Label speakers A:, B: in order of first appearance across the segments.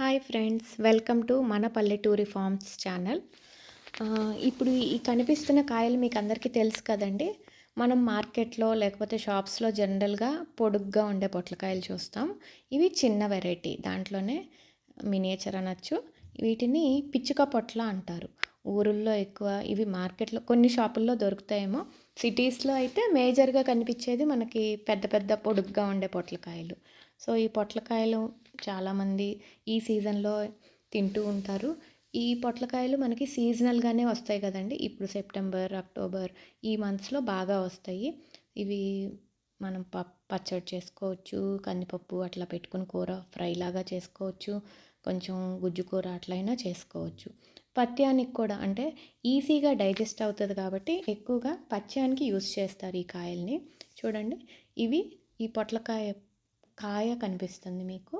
A: Hi friends welcome to మన పల్లెటూరి forms channel ఇప్పుడు ఈ కనిపిస్తున్న కాయలు మీకు అందరికీ తెలుసు కదండి. మనం మార్కెట్లో లేకపోతే షాప్స్లో జనరల్గా పొడుగ్గా ఉండే పొట్లకాయలు చూస్తాం. ఇవి చిన్న వెరైటీ దాంట్లోనే మినియేచర్ అనొచ్చు. వీటిని పిచ్చుక పొట్ల అంటారు. ఊరుల్లో ఎక్కువ ఇవి మార్కెట్లో కొన్ని షాపుల్లో దొరుకుతాయేమో. సిటీస్లో అయితే మేజర్గా కనిపించేది మనకి పెద్ద పెద్ద పొడుగ్గా ఉండే పొట్లకాయలు. సో ఈ పొట్లకాయలు చాలామంది ఈ సీజన్లో తింటూ ఉంటారు. ఈ పొట్లకాయలు మనకి సీజనల్గానే వస్తాయి కదండి. ఇప్పుడు సెప్టెంబర్ అక్టోబర్ ఈ మంత్స్లో బాగా వస్తాయి. ఇవి మనం ప పచ్చడి చేసుకోవచ్చు కందిపప్పు అట్లా పెట్టుకుని కూర ఫ్రై లాగా చేసుకోవచ్చు కొంచెం గుజ్జు కూర అట్లయినా చేసుకోవచ్చు. పత్యానికి కూడా అంటే ఈజీగా డైజెస్ట్ అవుతుంది కాబట్టి ఎక్కువగా పత్యానికి యూస్ చేస్తారు ఈ కాయల్ని. చూడండి ఇవి ఈ పొట్లకాయ కాయ కనిపిస్తుంది మీకు.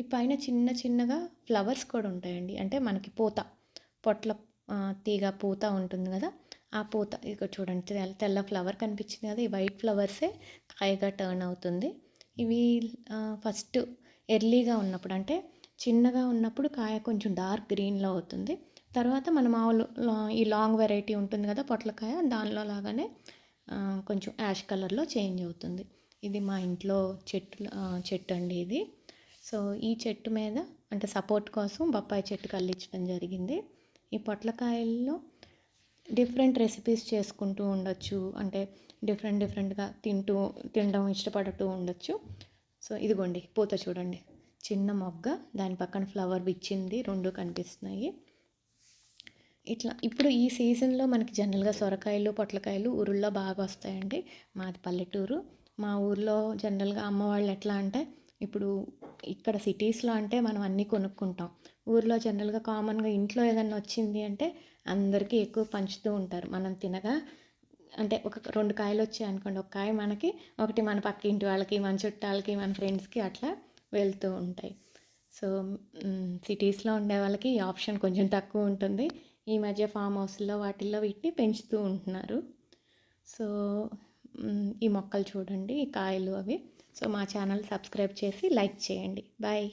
A: ఈ పైన చిన్న చిన్నగా ఫ్లవర్స్ కూడా ఉంటాయండి. అంటే మనకి పూత పొట్ల తీగ పూత ఉంటుంది కదా ఆ పూత ఇక చూడండి తెల్ల తెల్ల ఫ్లవర్ కనిపించింది కదా ఈ వైట్ ఫ్లవర్సే కాయగా టర్న్ అవుతుంది. ఇవి ఫస్ట్ ఎర్లీగా ఉన్నప్పుడు అంటే చిన్నగా ఉన్నప్పుడు కాయ కొంచెం డార్క్ గ్రీన్లో అవుతుంది. తర్వాత మన మామూలు ఈ లాంగ్ వెరైటీ ఉంటుంది కదా పొట్లకాయ దానిలో లాగానే కొంచెం యాష్ కలర్లో చేంజ్ అవుతుంది. ఇది మా ఇంట్లో చెట్టు చెట్టు అండి ఇది. సో ఈ చెట్టు మీద అంటే సపోర్ట్ కోసం బొప్పాయి చెట్టు కల్లించడం జరిగింది. ఈ పొట్లకాయల్లో డిఫరెంట్ రెసిపీస్ చేసుకుంటూ ఉండొచ్చు. అంటే డిఫరెంట్ డిఫరెంట్గా తింటూ తినడం ఇష్టపడుతూ ఉండొచ్చు. సో ఇదిగోండి పూత చూడండి. చిన్న మొగ్గ దాని పక్కన ఫ్లవర్ విచ్చింది రెండు కనిపిస్తున్నాయి. ఇట్లా ఇప్పుడు ఈ సీజన్లో మనకి జనరల్గా సొరకాయలు పొట్లకాయలు ఊరుల్లో బాగా వస్తాయండి. మాది పల్లెటూరు. మా ఊర్లో జనరల్గా అమ్మ వాళ్ళు ఎట్లా అంటే ఇప్పుడు ఇక్కడ సిటీస్లో అంటే మనం అన్నీ కొనుక్కుంటాం. ఊర్లో జనరల్గా కామన్గా ఇంట్లో ఏదన్నా వచ్చింది అంటే అందరికీ ఎక్కువ పంచుతూ ఉంటారు. మనం తినగా అంటే ఒక రెండు కాయలు వచ్చాయి అనుకోండి. ఒక కాయ మనకి ఒకటి మన పక్క ఇంటి వాళ్ళకి మన చుట్టాలకి మన ఫ్రెండ్స్కి అట్లా వెళ్తూ ఉంటాయి. సో సిటీస్లో ఉండే వాళ్ళకి ఈ ఆప్షన్ కొంచెం తక్కువ ఉంటుంది. ఈ మధ్య ఫామ్ హౌస్లో వాటిల్లో వీటిని పెంచుతూ ఉంటున్నారు. సో ఈ మొక్కలు చూడండి ఈ కాయలు అవి. సో మా ఛానల్ సబ్స్క్రైబ్ చేసి లైక్ చేయండి. బాయ్.